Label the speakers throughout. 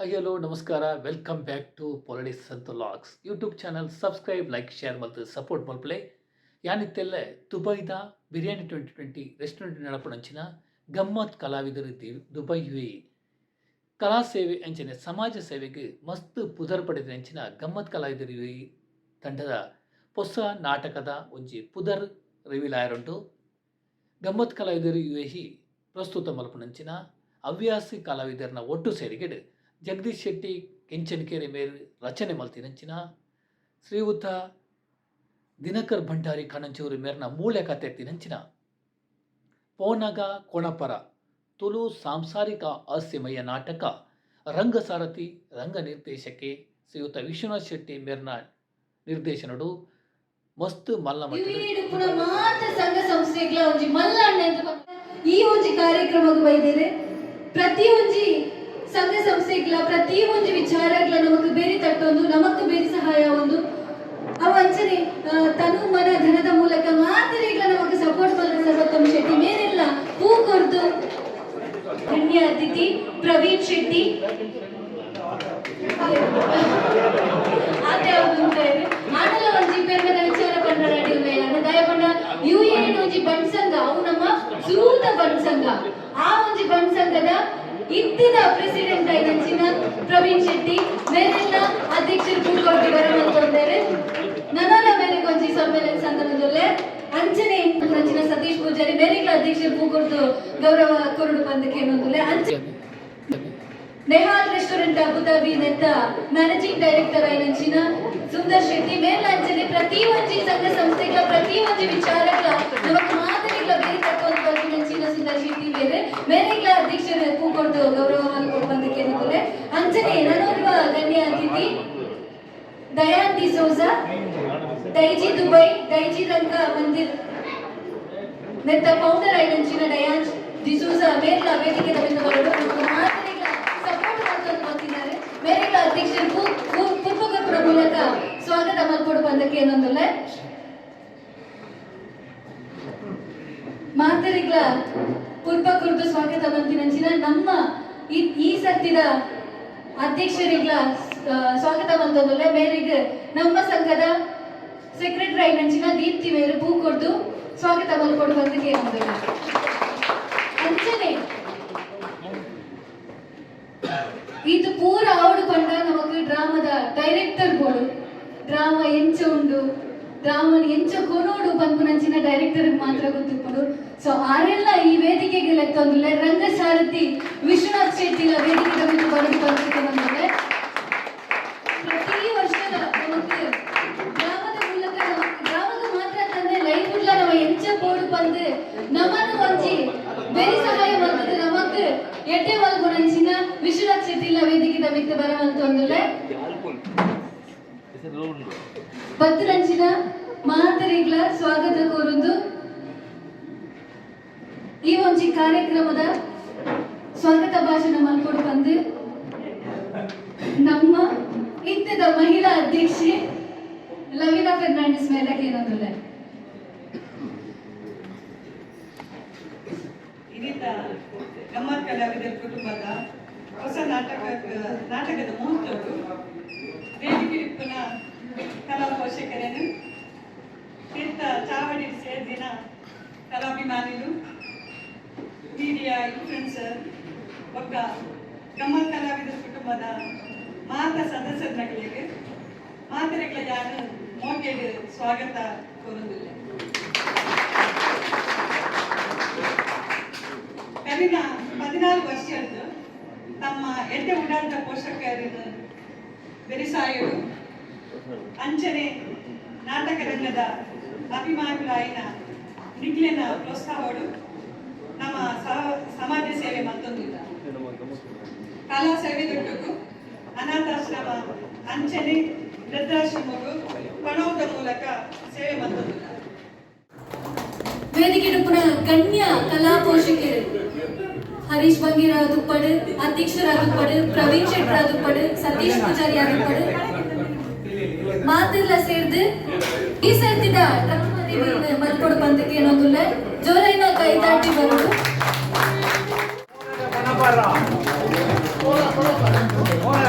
Speaker 1: Hi hello, ನಮಸ್ಕಾರ. Welcome back to politics ಅಂತ logs YouTube channel subscribe like share ಮತ್ತು support ಮಲ್ಪಲೆ ಯಾನಿತ್ತೆಲ್ಲ ದುಬೈದ ಬಿರಿಯಾನಿ ಟ್ವೆಂಟಿ ಟ್ವೆಂಟಿ ರೆಸ್ಟೋರೆಂಟ್ ನಡಪಡಂಚಿನ ಗಮ್ಮತ್ ಕಲಾವಿದರು ದುಬೈ ಯು ಕಲಾ ಸೇವೆ ಅಂಚಿನ, ಸಮಾಜ ಸೇವೆಗೆ ಮಸ್ತ್ ಪುದರ್ ಪಡೆದ ಅಂಚಿನ ಗಮ್ಮತ್ ಕಲಾವಿದರು ಯು ತಂಡದ ಹೊಸ ನಾಟಕದ ಒಂಜಿ ಪುದರ್ ರಿವೀಲ್ ಆಯರುಂಟು. ಗಮ್ಮತ್ ಕಲಾವಿದರು ಯು ಪ್ರಸ್ತುತ ಮಲ್ಪಣಂಚಿನ ಹವ್ಯಾಸಿ ಕಲಾವಿದರನ್ನ ಒಟ್ಟು ಸೇರಿಗೆಡು ಜಗದೀಶ್ ಶೆಟ್ಟಿ ಕೆಂಚನಕೆರೆ ಮೇರ್ ರಚನೆ ಮಲ್ತಿನಂಚಿನ ಶ್ರೀಯುತ ದಿನಕರ್ ಭಂಡಾರಿ ಕಣಂಚೂರಿ ಮೇರ್ನ ಮೂಳೆ ಕತೆ ತಿನಂಚಿನ ಪೋನಗ ಕೊಣಪರ ತುಳು ಸಾಂಸಾರಿಕ ಹಾಸ್ಯಮಯ ನಾಟಕ, ರಂಗಸಾರಥಿ, ರಂಗ ನಿರ್ದೇಶಕಿ ಶ್ರೀಯುತ ವಿಶ್ವನಾಥ್ ಶೆಟ್ಟಿ ಮೇರ್ನ ನಿರ್ದೇಶನಡು ಮಸ್ತ್ ಮಲ್ಲ
Speaker 2: ಸಂಘ ಈ ಒಂಜಿ ಪ್ರತಿ ಒಂಜಿ ಸಂಘ ಸಂಸ್ಥೆಗಳ ಪ್ರತಿ ಒಂದು ವಿಚಾರಗಳ ನಮಗೆ ಬೇರೆ ತಟ್ಟೊಂದು ನಮಕ್ ಬೇರೆ ಸಹಾಯ ಒಂದು. ಅವ ಅಂಚನೆ ತನು ಮನ ಧನದ ಮೂಲಕ ಮಾತ್ರ ನಮಗೆ ಸಪೋರ್ಟ್ ಮಾಡಿದ ಸರ್ವೋತ್ತಮ್ ಶೆಟ್ಟಿ. ಮೇರೆಲ್ಲ ಹೂ ಕೊರ್ದು. ಗಣ್ಯ ಅತಿಥಿ ಪ್ರವೀಣ್ ಶೆಟ್ಟಿ. ಆದರೆ ಒಂಜಿ ವಿಚಾರ ಪಂಡ ಯು ಒಂಜಿ ಬಣ್ಸಂಗ ಅವು ನಮ್ಮ ಸೂತ ಬಣ್ಸಂಗ ಆ ಒಂಜಿ ಬಣ್ಸಂಗದ ಇತ್ತಿದ ಪ್ರೆಸಿಡೆಂಟ್ ಆಯ್ದಂಚಿನ ಪ್ರವೀಣ್ ಶೆಟ್ಟಿ ಮೇಲೆಲ್ಲ ಅಧ್ಯಕ್ಷರು ಕೂತ್ಕೊಂಡು ಬರಮಂತಂದರೆ ನನ್ನ ಮೇಲೆ ಒಂಜಿ ಸಮ್ಮೇಳನ ಸಂದರ್ಭದಲ್ಲೇ ಅಂಚನೆ ಅಂಚಿನ ಸತೀಶ್ ಪೂಜಾರಿ ಬೇರೆಗಳ ಅಧ್ಯಕ್ಷರು ಕೂಗೊಡ್ದು ಗೌರವ ಕೊರಡು ಪಂದಕ್ಕೆ ಏನೊಂದುಲೆ ಅಂಚೆ ನೆಹಾಲ್ ರೆಸ್ಟೋರೆಂಟ್ ಅಬುದಾಬಿ ನೆತ್ತ ಮ್ಯಾನೇಜಿಂಗ್ ಡೈರೆಕ್ಟರ್ ಐನಂಚಿನ ಸುಂದರ್ ಶೆಟ್ಟಿ ಮೇಲ್ನಂಚನೆ ಪ್ರತಿ ಒಂಜಿ ಸಂಘ ಸಂಸ್ಥೆಗಳ ಪ್ರತಿ ಒಂಜಿ ವಿಚಾರಗಳ ನಮಕ್ ಮಾದರಿಗಳ ಬೇರೆ ತಕ್ಕೊಂಡು ಸುಂದರ್ ಶೆಟ್ಟಿ ಬೇರೆ ಮೇರೆಗಳ ಅಧ್ಯಕ್ಷರ ಕೂಕೊಡ್ದು ಗೌರವ ಮಾಡ್ಕೊಂಡು ಬಂದಕ್ಕೆ ಏನಂದ್ರೆ ಅಂಚನೆ ನನೋರ್ವ ಗಣ್ಯ ಅತಿಥಿ ದಯಾನ್ ಡಿಸೋಜ ದೈಜಿ ದುಬೈ, ದೈಜಿ ರಂಗ ನೆತ್ತ ಫೌಂಡರ್ ಐನಂಚಿನ ಡಯಾನ್ ಡಿಸೂಸ ಮೇರ್ಲ ವೇದಿಕೆ ನಮ್ಮಿಂದ ಮತ್ತು ಮಾದರಿಗಳ ಸಪೋರ್ಟ್ ಮಾಡ್ಕೊಂಡು ಬರ್ತಿದ್ದಾರೆ ಮೇರೆಗಳ ಅಧ್ಯಕ್ಷರು ಪೂ- ಪೂ- ಮೂಲಕ ಸ್ವಾಗತ ಮಲ್ಕೊಡು ಬಂದಕ್ಕೆ ಏನೊಂದಲ್ಲ ಮಾತರಿಗಳ ಪೂರ್ವ ಕುರಿತು ಸ್ವಾಗತ ಬಂತಿನಂಚಿನ ನಮ್ಮ ಈ ಸರ್ತಿದ ಅಧ್ಯಕ್ಷರಿಗಳ ಸ್ವಾಗತ ಬಂತಂದಲ್ಲ ಮೇರೆಗೆ ನಮ್ಮ ಸಂಘದ ಸೆಕ್ರೆಟರಿ ನಂಚಿನ ದೀಪ್ತಿ ಮೇರೆ ಪೂ ಕೊಡ್ದು ಸ್ವಾಗತ ಬಂದಕ್ಕೆ ಏನೊಂದಲ್ಲ ಅಂಚನೆ ಇದು ಪೂರ ಆವಡು ಪಂಡ ನಮಕ್ ಡ್ರಾಮದ ಡೈರೆಕ್ಟರ್ ಬೋಡು ಡ್ರಾಮ ಎಂಚ ಉಂಡು, ಡ್ರಾಮನ್ ಎಂಚ ಕೊನೋಡು ನಂಚಿನ ಡೈರೆಕ್ಟರ್ ಮಾತ್ರ ಗೊತ್ತಿಪ್ಪುಡು ಸೊ ಆರೆಲ್ಲ ಈ ವೇದಿಕೆಗೆ ರಂಗ ರಂಗಸಾರಥಿ, ವಿಶ್ವನಾಥ್ ಶೆಟ್ಟಿಲ ವೇದಿಕೆ ಬಂದು ಬರೆದು ಬಂದಿಕ್ಕೆ ಬಂದಿದೆ ಪ್ರತಿ ವರ್ಷದ ನಮಕ್ ಡ್ರಾಮದ ಮೂಲಕ ನಮಕ್ ಡ್ರಾಮದ ಮಾತ್ರ ತಂದೆ ಲೈಫ್ ಉಡ್ಲ ನಮ್ಮ ಎಂಚ ಬೋಡು ಬಂದು ನಮ್ಮನ್ನು ಒಂಜಿ ಬೇರೆ ಸಹಾಯ ಬಂದದ್ದು ನಮಕ್ ಎಡ್ಡೆ ಮಲ್ಗುಣಂಚಿನ ವಿಶ್ವನಾಥ್ ಶೆಟ್ಟಿಲ ವೇದಿಕೆ ಮಿತ್ತ ಬರವಂತೊಂದುಲೆ ಪತ್ರಂಚಿನ ಮಾತರಿಗಳ ಸ್ವಾಗತ ಕೋರುದು ಈ ಒಂಜಿ ಕಾರ್ಯಕ್ರಮದ ಸ್ವಾಗತ ಭಾಷಣ ಮಾಡ್ಕೊಂಡು ಬಂದು ನಮ್ಮ ಇತ್ತದ ಮಹಿಳಾ ಅಧ್ಯಕ್ಷೆ ಲವಿನಾ ಫೆರ್ನಾಂಡಿಸ್ ಮೇಲೆ ಏನಂದ್ರೆ
Speaker 3: ಕುಟುಂಬದ ಹೊಸ ನಾಟಕ, ನಾಟಕದ ಮುಹೂರ್ತವರು ವೇದಿಕೆ ಕಲಾ ಪೋಷಕರನ್ನು ತೀರ್ಥ ಚಾವಡಿ ಸೇರಿದಿನ ಕಲಾಭಿಮಾನಿಗಳು ಮೀಡಿಯಾ ಇನ್ಫ್ಲೂನ್ಸರ್ ಒಬ್ಬ ಗಮ್ಮತ್ ಕಲಾವಿದ ಕುಟುಂಬದ ಮಾತ ಸದಸ್ಯರುಗಳಿಗೆ ಮಾತರೆಗಳ ಯಾರು? ಮೋಕೆಗೆ ಸ್ವಾಗತ ಕೋರುವುದಿಲ್ಲ. ಕವಿನ ಪದಿನಾಲ್ಕು ವರ್ಷದ್ದು ತಮ್ಮ ಎಡ್ಡೆ ಉಡಾಂತ ಪೋಷಕರನ್ನು ಬೆರೆಸಾಯರು ಅಂಚನೆ ನಾಟಕ ರಂಗದ ಅಭಿಮಾನಿಗಳಾಯಿನ ನಿಗ್ಲೆನ ಪ್ರೋತ್ಸಾಹಗಳು ನಮ್ಮ ಸಮಾಜ ಸೇವೆ ಮತ್ತೊಂದಿಲ್ಲ ಕಲಾ ಸೇವೆ ದೊಡ್ಡಗೂ ಅನಾಥಾಶ್ರಮ ಅಂಚನೆ ವೃದ್ಧಾಶ್ರಮಗಳು ಪಣೋದ ಮೂಲಕ ಸೇವೆ ಮತ್ತೊಂದಿಲ್ಲ
Speaker 2: ವೇದಿಕೆ ಪುನಃ ಗಣ್ಯ ಕಲಾ ಪೋಷಕರು. ಹರೀಶ್ ಬಂಗೀರ್ ಪಡು ಅಧ್ಯಕ್ಷರಾದ್ರು ಪಡು ಪ್ರವೀಣ್ ಶೆಟ್ಟರ್ ಪಡು சதீஷ் பூஜாரி படு ಮಾತೆಲ್ಲ ಸೇರ್ದು ಈ ಸರ್ತಿದ ಮಲ್ಕೊಡು ಬಂದಕ್ಕೆ ಏನೋದಿಲ್ಲ ಜೋರೈನ ಕೈ ದಾಟಿ ಬರುದು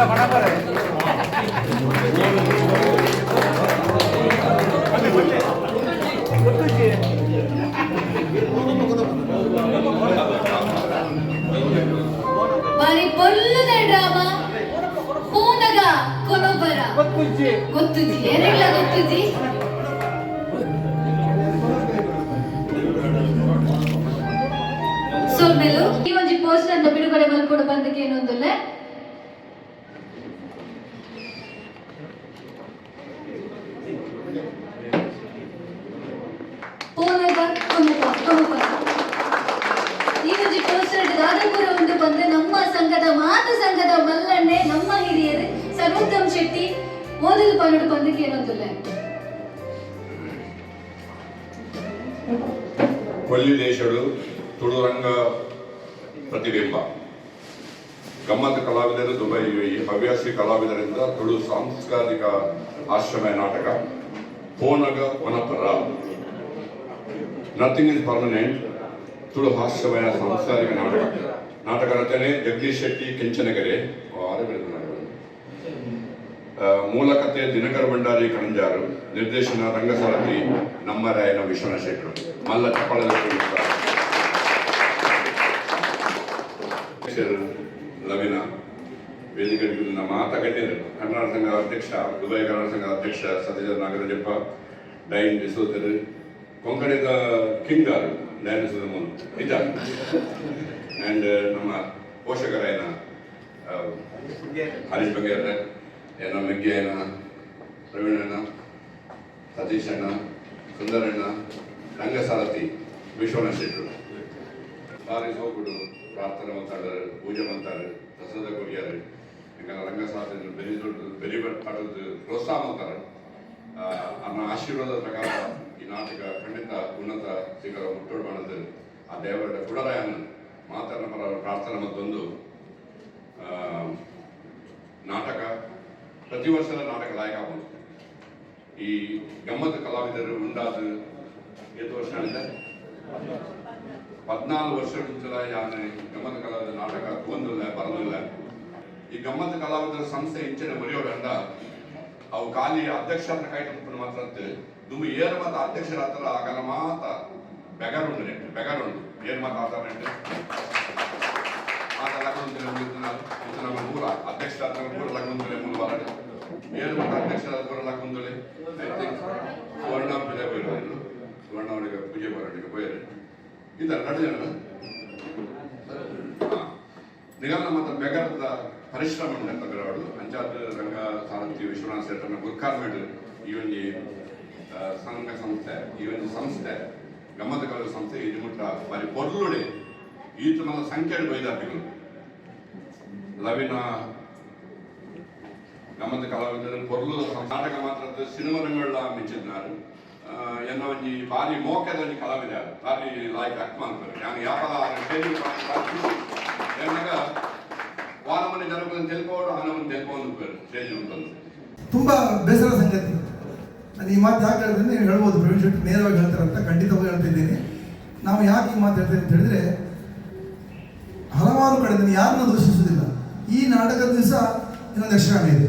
Speaker 1: ಬರಬರ
Speaker 2: ಗೊತ್ತುಜಿ ಏನೆಲ್ಲ ಈ ಒಂಜಿ ಪೋಸ್ಟರ್ ಅಂತ ಬಿಡುಗಡೆ ಮಲ್ಕೊಂಡು ಬಂದಕ್ಕೆ ಏನೊಂದುಲ್ಲ ಪೋನಗ ಕೊನುಪ ಕೊನುಪ ಈ ಒಂಜಿ ಪೋಸ್ಟರ್ ದಾದಪುರ ಉಂಡು ಬಂದು ನಮ್ಮ ಸಂಘದ ಮಾತು ಸಂಘದ ಮಲ್ಲಣ್ಣೆ, ನಮ್ಮ ಹಿರಿಯರು, ಸರ್ವೋತ್ತಮ್ ಶೆಟ್ಟಿ ಮೊದಲು ಪನ್ನಡು ಬಂದಕ್ಕೆ ಏನೊಂದುಲ್ಲ
Speaker 4: ಕೊಲ್ಲಿ ದೇಶಡು ತುಳುರಂಗ ಪ್ರತಿಬಿಂಬ. ಗಮ್ಮತ್ತು ಕಲಾವಿದರು ದುಬೈ ಹವ್ಯಾಸಿ ಕಲಾವಿದರಿಂದ ತುಳು ಸಾಂಸ್ಕೃತಿಕ ಆಶ್ರಮ ನಾಟಕ ಹೋನಗ ವನಪರ. ನಥಿಂಗ್ ಇಸ್ ಪರ್ಮನೆಂಟ್ ತುಳು ಹಾಸ್ಯಮಯ ಸಾಂಸ್ಕೃತಿಕ ನಾಟಕ. ನಾಟಕ ರಚನೆ ಜಗದೀಶ್ ಶೆಟ್ಟಿ, ಕೆಂಚನಗೆರೆ ಆರು ಬೆಳೆದ ನಾಟಕ. ಆ, ಮೂಲಕತೆ ದಿನಕರ ಭಂಡಾರಿ ಕಣಂಜಾರು, ನಿರ್ದೇಶನ ರಂಗಸಾರಥಿ ನಮ್ಮ ರಾಯನ ವಿಶ್ವನಾಥ ಶೆಟ್ಟರು ಮಲ್ಲ ಚಪ್ಪಾಳ ಲವಿನ ವೇದಿಕೆ ನಮ್ಮ ಮಾತ ಗಣ್ಯರು, ಕನ್ನಡ ಸಂಘ ಅಧ್ಯಕ್ಷ, ದುಬೈ ಕನ್ನಡ ಸಂಘ ಅಧ್ಯಕ್ಷ ಸತೀಶ ನಾಗರಾಜಪ್ಪ, ಡೈನ್ ಡಿಸೋದರು ಕೊಂಕಣಿದ ಆರು ಡೈನ್ ಡಿಸೋದ ಮುಂದೆ ನಿಜ ಆ್ಯಂಡ್ ನಮ್ಮ ಪೋಷಕರಾಯನ ಹರೀಶ್ ಬಗೆಯರ ಏನ ಮೆಗ್ಗೆಯನ ಪ್ರವೀಣಣ್ಣ ಸತೀಶಣ್ಣ, ಸುಂದರಣ್ಣ, ರಂಗಸಾರಥಿ ವಿಶ್ವನಾಥ ಶೆಟ್ಟರು ಬಾರಿ ಹೋಗ್ಬಿಡು ಪ್ರಾರ್ಥನೆ ಮಾತಾಡರು ಪೂಜೆ ಮಾಡ್ತಾರೆ, ಪ್ರಸಾದ ಕೊಡಿಯಾರೆ. ಯಾಕಂದ್ರೆ ರಂಗಸಾರಥಿ ಬೆರಿ ದೊಡ್ಡ ಬೆರಿ ಪಡೆದು ಪ್ರೋತ್ಸಾಹ ಮಾಡ್ತಾರೆ. ಅನ್ನ ಆಶೀರ್ವಾದ ಪ್ರಕಾರ ಈ ನಾಟಕ ಖಂಡಿತ ಉನ್ನತ ಶಿಖರ ಮುಟ್ಟೋಡು ಮಾಡೋದು ಆ ದೇವರ ಕುಡರಾಯನ ಮಾತನ್ನ ಪರ ಪ್ರಾರ್ಥನೆ ಮತ್ತೊಂದು. ನಾಟಕ ಪ್ರತಿ ವರ್ಷದ ನಾಟಕ ಲಾಯಕ ಆಗೋದು ಈ ಗಮ್ಮತ್ ಕಲಾವಿದರು ಉಂಡಾದ ಎಷ್ಟು ವರ್ಷ ಆಗಿದೆ? ವರ್ಷ ವರ್ಷಗಳ ಯಾನೆ ಗಮ್ಮತ್ ಕಲಾವಿದ ನಾಟಕ ಬಂದಿಲ್ಲ ಬರಲಿಲ್ಲ. ಈ ಗಮ್ಮತ್ ಕಲಾವಿದರ ಸಂಸ್ಥೆ ಇಂಚಿನ ಮರೆಯೋಡಂಡ ಅವು ಖಾಲಿ ಅಧ್ಯಕ್ಷ ಹತ್ರ ಕೈ ತಪ್ಪು ಮಾತ್ರ ದುಂಬು ಏರ್ ಮಾತ ಅಧ್ಯಕ್ಷರ ಹತ್ರ ಆಗಲ್ಲ ಮಾತ ಬೆಗರುಂಡು. ಬೆಗರುಂಡು ಏನ್ ಮಾತ ಲಗ್ನಂತೇಳಿ ಮುಗಿತು ನಾನು ಮತ್ತು ನಮ್ಮ ಮೂಲ ಅಧ್ಯಕ್ಷರಾದ ನಮ್ಮ ಮೂಲ ಲಗ್ನಂತೇಳಿ ಮೂಲ ವಾರಾಟ ಏನು ಮಾಡ ಅಧ್ಯಕ್ಷರಾದ ಮೂಲ ಲಗ್ನಂತೇಳಿ ಐ ಪೂಜೆ ಬೈರು ಏನು ಸುವರ್ಣ ಅವರಿಗೆ ಪೂಜೆ ಬರೋಣಿಗೆ ಬೈರು ಇದ ನಡೆಯೋಣ ನಿಗಮ ಮತ್ತು ಬೆಗರದ ಪರಿಶ್ರಮ ಅಂತಂದ್ರೆ ಅಂಚಾದ ರಂಗ ಸಾರಥಿ ವಿಶ್ವನಾಥ ಶೆಟ್ಟರ್ನ ಗುರ್ಕಾರ್ಮೆಡ್ ಈ ಒಂದು ಸಂಘ ಸಂಸ್ಥೆ ಈ ಒಂದು ಸಂಸ್ಥೆ ಗಮ್ಮತ ಕಲಾ ಸಂಸ್ಥೆ ಇದು ಮುಟ್ಟ ಈತ ಮಲ್ಲ ಸಂಖ್ಯೆ ಬೈದಾಪಿಗಳು ಲವಿನ ನಮ್ಮದ ಕಲಾವಿದರು ಕೊರಲು ನಾಟಕ ಮಾತ್ರ ಸಿನಿಮಾ ಆ, ಎನ್ನ ಒಂಜಿ ಬಾರಿ ಮೋಕದ ಒಂಜಿ ಕಲಾವಿದ ಬಾರಿ ಲಾಯ್ಕ್ ಅಕ್ಮ ಅಂತಾರೆ ನಾನು ಯಾಪಲ ಸ್ಟೇಜ್ ಏನಾಗ ವಾರ ಮನೆ ಜನಗಳನ್ನು ತೆಲ್ಕೋಡು ಹಣವನ್ನು ತಿಳ್ಕೊಂಡು ಸ್ಟೇಜ್ ಉಂಟು
Speaker 5: ತುಂಬಾ ಬೇಸರ ಸಂಗತಿ. ನಾನು ಈ ಮಾತು ಯಾಕೆ ಹೇಳ್ತೀನಿ ಹೇಳ್ಬೋದು ಪ್ರವೀಣ್ ಶೆಟ್ಟಿ ನೇರವಾಗಿ ಹೇಳ್ತಾರೆ ಅಂತ ಖಂಡಿತವಾಗಿ ಹೇಳ್ತಿದ್ದೀನಿ ನಾವು ಯಾಕೆ ಈ ಮಾತು ಹೇಳ್ತೇವೆ ಅಂತ ಹೇಳಿದ್ರೆ ಹಲವಾರು ಕಡೆ ನಾನು ಯಾರನ್ನು ದೂಷಿಸುವುದಿಲ್ಲ. ಈ ನಾಟಕದ ದಿವಸ ಇನ್ನೊಂದು ಯಕ್ಷಗಾನ ಇದೆ.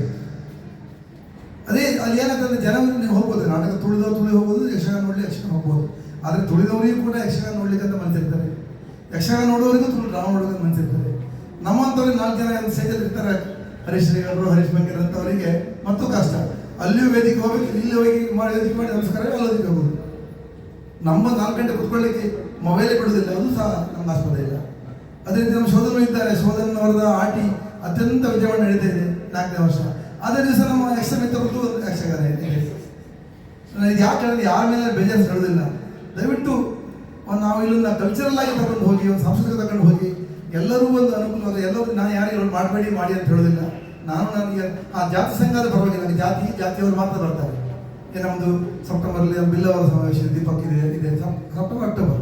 Speaker 5: ಅದೇ ಅಲ್ಲಿ ಏನಾಗ್ತದೆ ಜನ ನೀವು ಹೋಗ್ಬೋದು. ನಾಟಕ ತುಳಿದವ್ರು ತುಳಿ ಹೋಗ್ಬೋದು, ಯಕ್ಷಗಾನ ನೋಡಲಿ ಯಕ್ಷಗಾನ ಹೋಗ್ಬೋದು. ಆದರೆ ತುಳಿದವರಿಗೂ ಕೂಡ ಯಕ್ಷಗಾನ ನೋಡ್ಲಿಕ್ಕೆ ಅಂತ ಮನಸ್ಸಿರ್ತಾರೆ ಯಕ್ಷಗಾನ ನೋಡೋರಿಗೂ ತುಳಿ ಡ್ರಾಮಾ ನೋಡೋದಕ್ಕೆ ಮನಸ್ಸಿರ್ತಾರೆ ನಮ್ಮಂಥವ್ರಿಗೆ ನಾಲ್ಕು ಜನ ಸೇಜಲ್ಲಿ ಇರ್ತಾರೆ. ಹರೀಶ್ ಶ್ರೀಗರು ಹರೀಶ್ ಬಂಗೇರ್ ಅಂತವರಿಗೆ ಮತ್ತು ಕಷ್ಟ. ಅಲ್ಲಿಯೂ ವೇದಿಕೆ ಹೋಗಬೇಕು ಇಲ್ಲಿ ಹೋಗಿ ಮಾಡಿ, ವೇದಿಕೆ ಮಾಡಿ ನಮಸ್ಕಾರ ಅಲ್ಲೋದಿಗೆ ಹೋಗೋದು. ನಮ್ಮ ನಾಲ್ಕು ಗಂಟೆ ಕುತ್ಕೊಳ್ಳಿಕ್ಕೆ ಮೊಬೈಲೇ ಬಿಡೋದಿಲ್ಲ ಅದು ಸಹ ನಮ್ಗೆ ಆಸ್ಪದ ಇಲ್ಲ. ಅದೇ ರೀತಿ ನಮ್ಮ ಸೋದರರು ಇದ್ದಾರೆ. ಸೋದರನವರದ ಆಟಿ ಅತ್ಯಂತ ವಿಜಯವಾಡ ನಡೀತಾ ಇದೆ ನಾಲ್ಕನೇ ವರ್ಷ. ಅದೇ ದಿವಸ ನಮ್ಮ ಯಕ್ಷ ಮಿತ್ರದ್ದು ಒಂದು ಯಕ್ಷಗಾನ ಇದೆ ಯಾಕೆ ಯಾರ ಮೇಲೆ ಬೇಜಾರು ಹೇಳೋದಿಲ್ಲ ದಯವಿಟ್ಟು ಒಂದು ನಾವು ಇಲ್ಲೊಂದು ಕಲ್ಚರಲ್ ಆಗಿ ತಗೊಂಡು ಹೋಗಿ, ಒಂದು ಸಂಸ್ಕೃತಿ ತಗೊಂಡು ಹೋಗಿ, ಎಲ್ಲರೂ ಒಂದು ಅನುಕೂಲ ಎಲ್ಲರೂ ನಾನು ಯಾರಿಗೆ ಮಾಡಬೇಡಿ, ಮಾಡಿ ಅಂತ ಹೇಳೋದಿಲ್ಲ. ನಾನು ನನಗೆ ಆ ಜಾತಿ ಸಂಘದ ಪರವಾಗಿ ನನಗೆ ಜಾತಿ, ಜಾತಿಯವರು ಮಾತ್ರ ಬರ್ತಾರೆ. ನಮ್ಮದು ಸೆಪ್ಟೆಂಬರಲ್ಲಿ ಬಿಲ್ಲವರ ಸಮಾವೇಶ ದೀಪಕ್ ಇದೆ ಇದೆ. ಸೆಪ್- ಸೆಪ್ಟೆಂಬರ್, ಅಕ್ಟೋಬರ್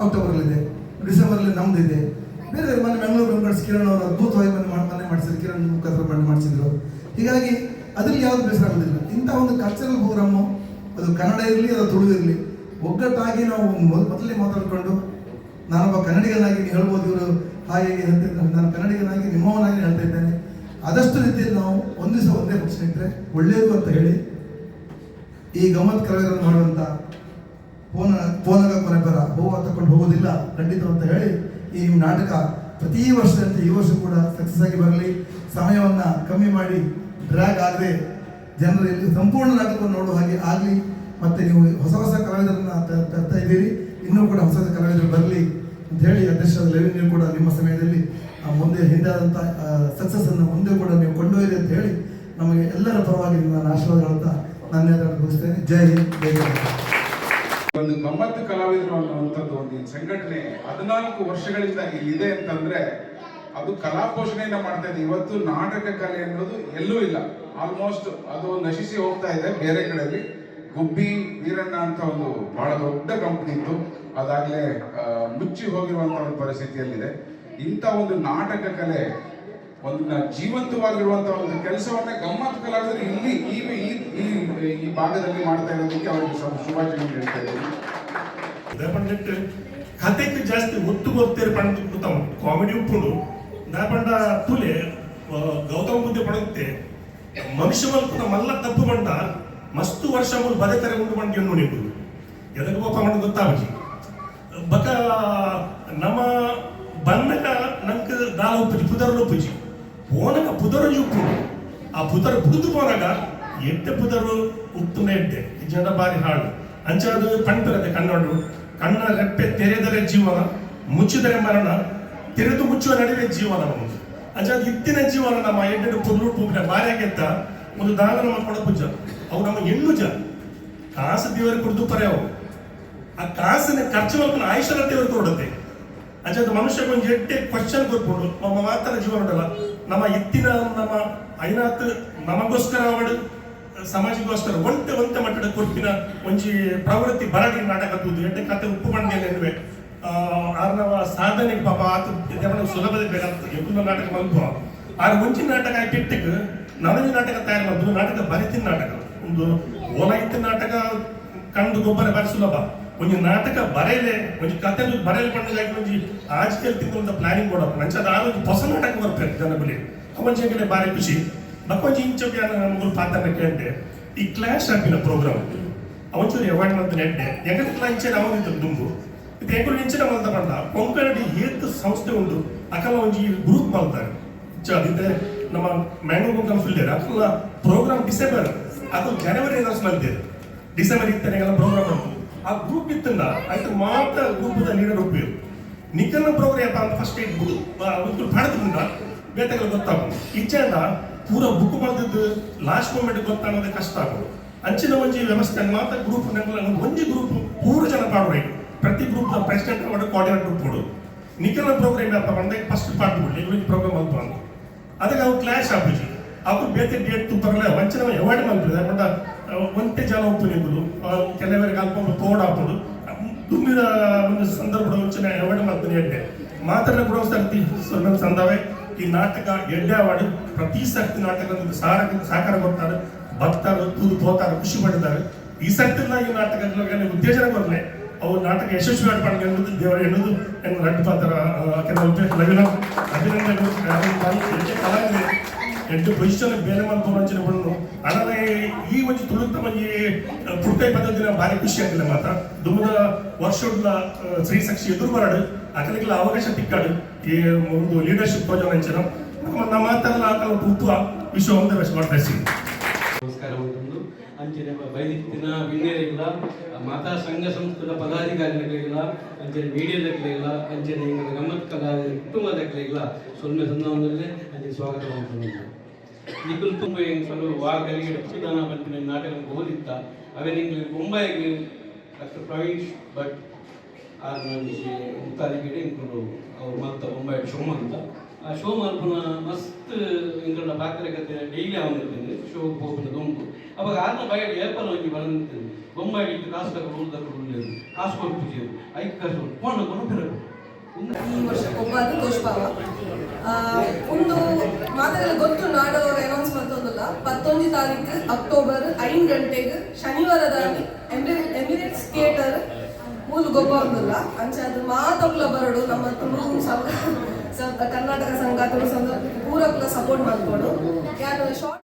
Speaker 5: ಅಕ್ಟೋಬರಲ್ಲಿದೆ ಡಿಸೆಂಬರಲ್ಲಿ ನಮ್ದು ಇದೆ ಬೇರೆ ಮೊನ್ನೆ ಮನೆ ಬೆಂಗಳೂರು ಬೆಂಬರ್ಸ್ ಕಿರಣ್ ಅವರು ಅದ್ಭುತವಾಗಿ ಮನೆ ಮನೆ ಮಾಡಿಸಿದ್ರು. ಕಿರಣ್ ಮುಖಾಂತರ ಮನೆ ಮಾಡಿಸಿದ್ರು. ಹೀಗಾಗಿ ಅದ್ರಲ್ಲಿ ಯಾವ್ದು ಬೇಸರ ಆಗೋದಿಲ್ಲ ಇಂಥ ಒಂದು ಕಲ್ಚರಲ್ ಪ್ರೋಗ್ರಾಮು ಅದು ಕನ್ನಡ ಇರಲಿ, ಅದು ತುಳು ಇರಲಿ, ಒಗ್ಗಟ್ಟಾಗಿ ನಾವು ಮೊದ್- ಮೊದಲೇ ಮಾತಾಡಿಕೊಂಡು ನಾನೊಬ್ಬ ಕನ್ನಡಿಗನಾಗಿ ಹೇಳ್ಬೋದು ಇವರು ಹಾಗೆ ಹೇಳ್ತಾ ನಾನು ಕನ್ನಡಿಗನಾಗಿ, ನಿಮ್ಮವನಾಗಿ ಹೇಳ್ತಾ ಇದ್ದೇನೆ. ಆದಷ್ಟು ರೀತಿಯಲ್ಲಿ ನಾವು ಒಂದು ದಿವಸ ಒಂದೇ ಪಕ್ಷ ಇಟ್ಟರೆ ಒಳ್ಳೆಯದು ಅಂತ ಹೇಳಿ ಈ ಗಮತ್ ಕರಗರನ್ನು ಮಾಡುವಂಥ ಪೋನ ಫೋನಾಗ ಕೊನೆ ಬರ ಹೋಗ ತಕೊಂಡು ಹೋಗೋದಿಲ್ಲ ಖಂಡಿತ ಅಂತ ಹೇಳಿ ಈ ನಾಟಕ ಪ್ರತಿ ವರ್ಷದಂತೆ ಈ ವರ್ಷ ಕೂಡ ಸಕ್ಸಸ್ ಆಗಿ ಬರಲಿ. ಸಮಯವನ್ನ ಕಮ್ಮಿ ಮಾಡಿ ಡ್ರ್ಯಾಗ್ ಆಗದೆ ಜನರಲ್ಲಿ ಸಂಪೂರ್ಣ ನಾಟಕವನ್ನು ನೋಡುವ ಹಾಗೆ ಆಗಲಿ. ಮತ್ತು ನೀವು ಹೊಸ ಹೊಸ ಕಲಾವಿದರನ್ನ ತರ್ತಾ ಇದ್ದೀರಿ. ಇನ್ನೂ ಕೂಡ ಹೊಸ ಹೊಸ ಕಲಾವಿದರು ಬರಲಿ ಅಂತ ಹೇಳಿ ಅಧ್ಯಕ್ಷರಾದ ಲೆವಿನ್ ಕೂಡ ನಿಮ್ಮ ಸಮಯದಲ್ಲಿ ಮುಂದೆ ಹಿಂದಾದಂಥ ಸಕ್ಸಸ್ಸನ್ನು ಮುಂದೆ ಕೂಡ ನೀವು ಕೊಂಡೊಯ್ಯಿರಿ ಅಂತ ಹೇಳಿ ನಮಗೆ ಎಲ್ಲರ ಪರವಾಗಿ ನನ್ನ ಹೇಳ್ತಾ ನನ್ನ ಮುಗಿಸ್ತೇನೆ ಜೈ ಹಿಂದ್, ಜೈ
Speaker 6: ಒಂದು ಗಮ್ಮತ್ತು ಕಲಾವಿದರು ಅನ್ನುವಂಥದ್ದು ಒಂದು ಸಂಘಟನೆ ಹದಿನಾಲ್ಕು ವರ್ಷಗಳಿಂದ ಇಲ್ಲಿದೆ ಅಂತಂದ್ರೆ ಅದು ಕಲಾ ಪೋಷಣೆಯನ್ನ ಮಾಡ್ತಾ ಇದೆ. ಇವತ್ತು ನಾಟಕ ಕಲೆ ಅನ್ನೋದು ಎಲ್ಲೂ ಇಲ್ಲ. ಆಲ್ಮೋಸ್ಟ್ ಅದು ನಶಿಸಿ ಹೋಗ್ತಾ ಇದೆ ಬೇರೆ ಕಡೆಯಲ್ಲಿ. ಗುಬ್ಬಿ, ವೀರಣ್ಣ ಅಂತ ಒಂದು ಬಹಳ ದೊಡ್ಡ ಕಂಪನಿ ಇತ್ತು. ಅದಾಗಲೇ ಮುಚ್ಚಿ ಹೋಗಿರುವಂತ ಒಂದು ಪರಿಸ್ಥಿತಿಯಲ್ಲಿದೆ. ಇಂಥ ಒಂದು ನಾಟಕ ಕಲೆ, ಒಂದು ಜೀವಂತವಾಗಿರುವಂತಹ ಜೀವಂತವಾಗಿರುವಂತ ಒಂದು ಕೆಲಸವನ್ನ ಗಮ್ಮತ್ ಕಲಾವಿದರು ಇಲ್ಲಿ ಈ ಈ- ಈ ಭಾಗದಲ್ಲಿ ಮಾಡ್ತಾ ಇರೋದಕ್ಕೆ ಅವರಿಗೆ ಸ್ವಲ್ಪ ಶುಭಾಶಯ ಹೇಳ್ತಾ
Speaker 7: ಜಾಸ್ತಿ ಒತ್ತು ಕೊಡ್ತೇವೆ ಪಂಡ ಕೂತ ಕಾಮಿಡಿ ಉಪ್ಪುಂಡು. ನಾ ಪಂಡ ಗೌತಮ ಬುದ್ಧಿ ಪಡುತ್ತೆ. ಮನುಷ್ಯ ಮಲ್ಪುನ ಮಲ್ಲ ತಪ್ಪು ಪಂಡ ಮಸ್ತು ವರ್ಷ ಮೂಲ ಬದಕರೆ ಉಂಟು ಪಂಡ ಎನ್ನು ನಿಂಬುದು ಎದಕ್ಕೆ ಪಾಪ ಮಾಡಿ ಗೊತ್ತಾಗಿ ಬಕ, ನಮ್ಮ ಬಂದಾಗ ನಂಕ ದಾಲ ಉಪ್ಪಿಜಿ ಪುದರ್ ಉಪ್ಪುಜಿ. ಓನಗ ಪುದರ್ ಉಪ್ಪು ಆ ಪುದರ್ ಬುದ್ದು ಪೋನಾಗ ಎಡ್ಡೆ ಪುದರು ಉಪ್ಪುನ ಎಡ್ಡೆ ಜನ ಬಾರಿ ಹಾಳು ಅಂಚಾದು ಪಂಪರದೆ ಕನ್ನಡು. ಕಣ್ಣ ರೆಪ್ಪೆ ತೆರೆದರೆ ಜೀವನ, ಮುಚ್ಚಿದರೆ ಮರಣ, ತೆರೆದು ಮುಚ್ಚುವ ನಡುವೆ ಜೀವನ ನಮ್ಮದು. ಅಂಚಾದ ಇತ್ತಿನ ಜೀವನ ನಮ್ಮ ಎಡ್ಡೆಡು ಪುದರು ಪೂಪಿನ ಬಾರಿ ಆಗಿದ್ದ ಒಂದು ದಾನ ನಮ್ಮ ಕೊಡಪುಜ ಅವು ನಮ್ಮ ಹೆಣ್ಣುಜ ಕಾಸು ದೇವರು ಕುಡಿದು ಪರೆ ಅವು. ಆ ಕಾಸಿನ ಖರ್ಚು ಮಾಡ್ಕೊಂಡು ಆಯುಷ್ಯ ದೇವರು ಕೊಡುತ್ತೆ ಅಂಚಾದ ಮನುಷ್ಯ ಒಂದು ಎಡ್ಡೆ ಕ್ವಶನ್ ಕೊಟ್ಬಿಡು. ನಮ್ಮ ಮಾತರ ಜೀವನ ಉಂಟಲ್ಲ. ನಮ್ಮ ಎತ್ತಿನ ನಮ್ಮ ಐನಾತ್ ನಮಗೋಸ್ಕರ ಅವಡು ಸಮಾಜಗೋಸ್ಕರ ಒಂಟೆ ಒಂತೆ ಮಟ್ಟದ ಕೊಟ್ಟಿನ ಒಂಜಿ ಪ್ರವೃತ್ತಿ ಬರಡಿ ನಾಟಕ ತೂದು ಎಂಟೆ ಕತೆ ಉಪ್ಪು ಎನ್ನುವೆ ಆರ್ನವ ಸಾಧನೆಗೆ ಪಾಪ ಆತು ದೇವನ ಸುಲಭದ ಬೇಡ ಎಕ್ಕುನ ನಾಟಕ ಬಂತು. ಆರ್ ಒಂಜಿ ನಾಟಕ ಕೆಟ್ಟಕ್ಕೆ ನನಗೆ ನಾಟಕ ತಯಾರು ಮಾಡಿದ್ರು ನಾಟಕ ಬರಿತಿನ ನಾಟಕ. ಒಂದು ಓಲ ಇತ್ತಿನ ನಾಟಕ ಕಂಡು ಗೊಬ್ಬರ ಬಾರಿ ಸುಲಭ. ಒಂದು ನಾಟಕ ಬರೆಯಲೆ ಒಂದು ಕತೆ ಬರೆಯಲು ಪಂಡಲಾಗಿ ಒಂಜಿ ಆಜ್ಕಲ್ ತಿಂದ ಪ್ಲಾನಿಂಗ್ ಕೊಡಪ್ಪ ನಂಚದ ಆ ಒಂದು ಹೊಸ ನಾಟಕ ಬರ್ತಾರೆ ಜನ ಬಳಿ ಅವಂಜಿ ಬಾರಿ ಖುಷಿ. ಬಕ್ಕೊಂಜಿ ಇಂಚಕ್ಕೆ ಮಗಳು ಪಾತ್ರನ ಕೇಳಿದೆ, ಈ ಕ್ಲಾಶ್ ಆಗಿನ ಪ್ರೋಗ್ರಾಮ್ ಅವಂಚೂರು ಯಾವಾಗ ಅಂತ ನೆಡ್ಡೆ ಎಂಗದ ಇಂಚೆ ಅವನಿದ್ದ ದುಂಬು. ಇದು ಎಂಗಳು ಇಂಚಿನ ಮಲ್ತ ಪಂಡ ಕೊಂಕಣಿ ಏತ್ ಸಂಸ್ಥೆ ಉಂಟು ಅಕಲ ಒಂಜಿ ಗ್ರೂಪ್ ಮಲ್ತಾರೆ ಅದಿದ್ದೆ ನಮ್ಮ ಮ್ಯಾಂಗ್ಳೂರ್ ಕೊಂಕಣ ಫುಲ್ ಅಕಲ ಪ್ರೋಗ್ರಾಮ್ ಡಿಸೆಂಬರ್ ಅದು ಜನವರಿ ಏನಾದ್ರು ಇದೆ. ಡಿಸೆಂಬರ್ ಇತ್ತನೆಗೆಲ್ಲ ಪ್ರೋಗ್ರಾಮ್ ಉಂಟು ಆ ಗ್ರೂಪ್ ಇತ್ತಂದ ಆಯ್ತು ಮಾತ್ರ ಗ್ರೂಪ್ ಲೀಡರ್ ಉಪಯೋಗ ನಿಖನ ಪ್ರೋಗ್ರಾಮ್ ಅಂತ ಫಸ್ಟ್ ಇಟ್ಬಿಡು. ಒಂದು ಪಡೆದ್ರಿಂದ ಬೇತೆಗಳು ಇಚ್ಛೆ ಇಚ್ಛೆಂದ ಪೂರ ಬುಕ್ ಬಳದಿದ್ದು ಲಾಸ್ಟ್ ಮೂಮೆಂಟ್ ಗೊತ್ತಾಗೋದೇ ಕಷ್ಟ ಆಗೋದು. ಅಂಚಿನ ಒಂಜಿ ವ್ಯವಸ್ಥೆ ಮಾತ್ರ ಗ್ರೂಪ್ ಒಂಜಿ ಗ್ರೂಪ್ ಪೂರ ಜನ ಪಾಡ್ರೆ ಪ್ರತಿ ಗ್ರೂಪ್ ಪ್ರೆಸಿಡೆಂಟ್ ಮಾಡಿ ಕೋಆರ್ಡಿನೇಟರ್ ಕೊಡು. ನಿಖನ ಪ್ರೋಗ್ರಾಮ್ ಅಂತ ಬಂದಾಗ ಫಸ್ಟ್ ಪಾರ್ಟ್ ಬಿಡ್ಲಿ ಇವ್ರಿಗೆ ಪ್ರೋಗ್ರಾಮ್ ಅಂತ. ಬಂದು ಅದಕ್ಕೆ ಅವ್ರು ಕ್ಲಾಶ್ ಆಗ್ಬಿಟ್ಟು ಅವ್ರು ಬೇತೆ ಡೇಟ್ ಬರಲ್ಲ ವಂಚನೆ ಅವಾಯ್ಡ್ ಮಾಡ್ತಿದೆ ಬಟ್ ಒಂಟೆ ಜನ ಹೋಗ್ತು ನಿಂಬುದು. ಕೆಲವರಿಗೆ ಅಲ್ಪ ತೋಡ್ ಆಗ್ಬೋದು ತುಂಬಿದ ಒಂದು ಸಂದರ್ಭದ ವಂಚನೆ ಅವಾಯ್ಡ್ ಮಾಡ್ತೀನಿ ಎಡ್ಡೆ ಮಾತ್ರ ಕೂಡ ಸರ್ತಿ ಸ್ವಲ್ಪ ಸಂದವೆ ಈ ನಾಟಕ ಎಡ್ಡೆ ಅವಾರ್ಡ್ ಪ್ರತಿ ಸರ್ತಿ ನಾಟಕ ಸಹಕಾರ ಸಹಕಾರ ಕೊಡ್ತಾರೆ ಭಕ್ತರು ತೂರು ಹೋಗ್ತಾರೆ ಖುಷಿ ಪಡ್ತಾರೆ. ಈ ಸರ್ತಿನ ಈ ನಾಟಕಗಳಿಗೆ ಉತ್ತೇಜನ ಬರಲಿ ಅವು ನಾಟಕ ಯಶಸ್ವಿ ಆಡ್ಕೊಂಡು ಎನ್ನುವುದು ದೇವರ ಎನ್ನುವುದು ಎಂದು ರಡ್ಡು ಪಾತ್ರ ಕೆಲವು ಲಗ್ನ ಅಭಿನಂದನೆ ಕಲಾವಿದೆ. ಎಂಟು ಪೊಸಿಷನ್ ಬೇರೆ ಮಾಡ್ಕೊಂಡು ಬಂದು ಅಣ್ಣನೇ ಈ ಒಂದು ತುಳಿತ ಮಂಜಿ ಪುಟ್ಟೈ ಪದ್ಧತಿನ ಭಾರಿ ಖುಷಿ ಆಗಿಲ್ಲ ಮಾತ್ರ. ದುಮ್ಮದ ವರ್ಷದ ಸ್ತ್ರೀ ಸಾಕ್ಷಿ ಎದುರು ಬರಾಡು ಅಕಲಿಗೆಲ್ಲ ಅವಕಾಶ ತಿಕ್ಕಾಡು ಈ ಒಂದು ಲೀಡರ್ಶಿಪ್ ತೋಜನ ನಮ್ಮ ಮಾತಲ್ಲ ಹಾಕಲು ಉತ್ತುವ ವಿಶ್ವ ಒಂದೇ ಬೆಸ್ಟ್ ಮಾಡ್ತಾ
Speaker 8: ನಮಸ್ಕಾರ ಒಂದು ಅಂಚನೆ ವಿನ್ಯರಿಲ್ಲ ಮಾತಾ ಸಂಘ ಸಂಸ್ಥೆದ ಪದಾಧಿಕಾರಿಗಳಿಲ್ಲ ಅಂಚನೆ ಮೀಡಿಯಾದಕ್ಕಿಲ್ಲ ಅಂಚನೆ ಎಂಗಳ ಗಮ್ಮತ್ ಕಲಾ ಕುಟುಂಬದಕ್ಕಿಲ್ಲ ಸೊನ್ನೆ ಸಂದರ್ಭದಲ್ಲಿ ಅಂಚನೆ ಸ್ವಾಗತ ಮಾಡ್ಕೊಂಡು ನಿಖಿಲ್ ತುಂಬ ಹೆಂಗ್ ಸ್ವಲ್ಪ ವಾಗಲಿಗೆ ಪುದಾನ ಬಂದಿನ ನಾಟಕ ಓದಿತ್ತ ಅವೇ ನಿಂಗೆ ಮುಂಬೈಗೆ ಡಾಕ್ಟರ್ ಪ್ರವೀಣ್ ಭಟ್ ಆರು ನನಗೆ ಮುತ್ತಾಲಿಗೆ ಇಂಕೊಂಡು ಅವ್ರು ಮಲ್ತ ಮುಂಬೈ ಶೋ ಅಂತ. ಆ ಶೋ ಮಲ್ಪನ ಮಸ್ತ್ ಇಂಗಳ ಕತೆ ಡೈಲಿ ಅವನಿರ್ತೇನೆ ಶೋ ಹೋಗ್ಬಿಟ್ಟು ದೊಂಬು ಅವಾಗ ಆರ್ನ ಬಯಲು ಏಪಲ್ ಹೋಗಿ ಬಂದಿರ್ತೇನೆ. ಬೊಂಬಾಯಿ ಇಟ್ಟು ಕಾಸು ತಗೊಂಡು ಉಳ್ಳೇದು ಕಾಸು ಕೊಟ್ಟು ಐದು ಕಾಸು ಫೋನ್
Speaker 9: ವರ್ಷ ಒಂದು ಮಾತಾಡಲ್ಲ ಗೊತ್ತು ನಾಡೋರು ಅನೌನ್ಸ್ ಮಾಡ್ತೊಂದಲ್ಲ ಹತ್ತೊಂದು ತಾರೀಕು ಅಕ್ಟೋಬರ್ ಐದು ಗಂಟೆಗೆ ಶನಿವಾರದಲ್ಲಿ ಎಮಿರೇಟ್ ಮೂಲು ಗೊಬ್ಬ ಒಂದಲ್ಲ ಅಂಚೆ ಅದು ಮಾತೊಕ್ಲ ಬರಡು, ನಮ್ಮ ತುಳು ಕರ್ನಾಟಕ ಸಂಘ ತುಳು ಪೂರಕ್ಲ ಸಪೋರ್ಟ್ ಮಾಡ್ಕೊಡು. ಯಾರು ಶಾರ್ಟ್